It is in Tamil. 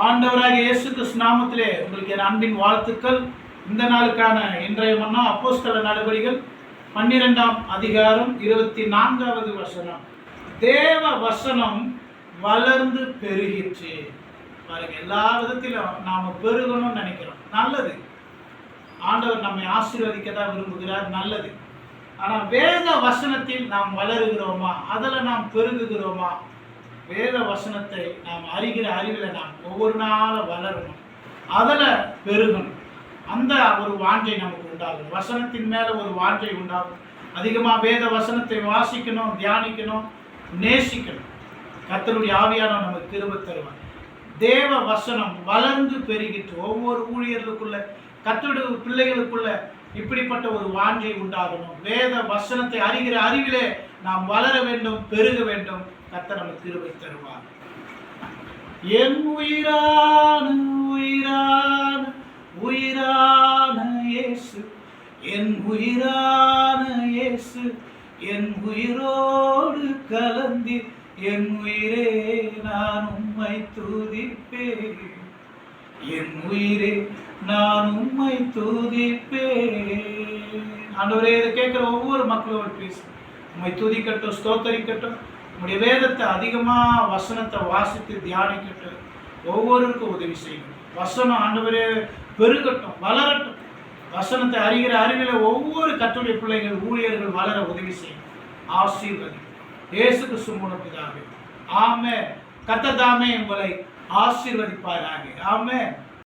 ஆண்டவராக இயேசு கிருஷ்ணாமத்திலே நாமத்திலே உங்களுக்கு என் அன்பின் வாழ்த்துக்கள். இந்த நாளுக்கான இன்றைய மன்னா அப்போஸ்தல நடவடிக்கைகள் பன்னிரெண்டாம் அதிகாரம் இருபத்தி நான்காவது வசனம். தேவ வசனம் வளர்ந்து பெருகிற்று. பாருங்க எல்லா விதத்திலும் நாம் பெருகணும்னு நினைக்கிறோம். நல்லது. ஆண்டவர் நம்மை ஆசீர்வதிக்க தான் விரும்புகிறார் நல்லது. ஆனால் வேத வசனத்தில் நாம் வளருகிறோமா? அதில் நாம் பெருகுகிறோமா? வேத வசனத்தை நாம் அறிகிற அறிவில் நாம் ஒவ்வொரு நாளும் வளரணும். அதில் பெருகணும். அந்த ஒரு வாஞ்சை நமக்கு உண்டாகும். வசனத்தின் மேலே ஒரு வாஞ்சை உண்டாகும். அதிகமாக வேத வசனத்தை வாசிக்கணும் தியானிக்கணும் நேசிக்கணும். கர்த்தருடைய ஆவியான நமக்கு திரும்ப தருவார். தேவ வசனம் வளர்ந்து பெருகிட்டு ஒவ்வொரு ஊழியர்களுக்குள்ள கர்த்தருடைய பிள்ளைகளுக்குள்ள இப்படிப்பட்ட ஒரு வாஞ்சை உண்டாகணும். வேத வசனத்தை அறிகிற அறிவிலே நாம் வளர வேண்டும் பெருக வேண்டும். கத்த நமக்கு கிருபை தருவார். என் உயிரான உயிரான உயிரான இயேசு. என் உயிரான இயேசு. என் உயிரோடு கலந்தி என் உயிரே நான் உம்மை துதிப்பேன். என் உயிரே நான் உம்மை துதிப்பேன். ஆண்டவரே இதை கேட்குற ஒவ்வொரு மக்களோடு பேசு உண்மை துதிக்கட்டும் ஸ்தோத்தரிக்கட்டும். உங்களுடைய வேதத்தை அதிகமாக வசனத்தை வாசித்து தியானிக்கட்டும். ஒவ்வொருவருக்கும் உதவி செய்யணும். வசனம் ஆண்டவரே பெருகட்டும் வளரட்டும். வசனத்தை அறிகிற அறிவில் ஒவ்வொரு கத்துடைய பிள்ளைகள் ஊழியர்கள் வளர உதவி செய்யும் ஆசீர்வதி இயேசு கிறிஸ்து மூலம் பிதாவே. ஆமே கத்ததாமே உங்களை ஆசீர்வதிப்பாராக. ஆமே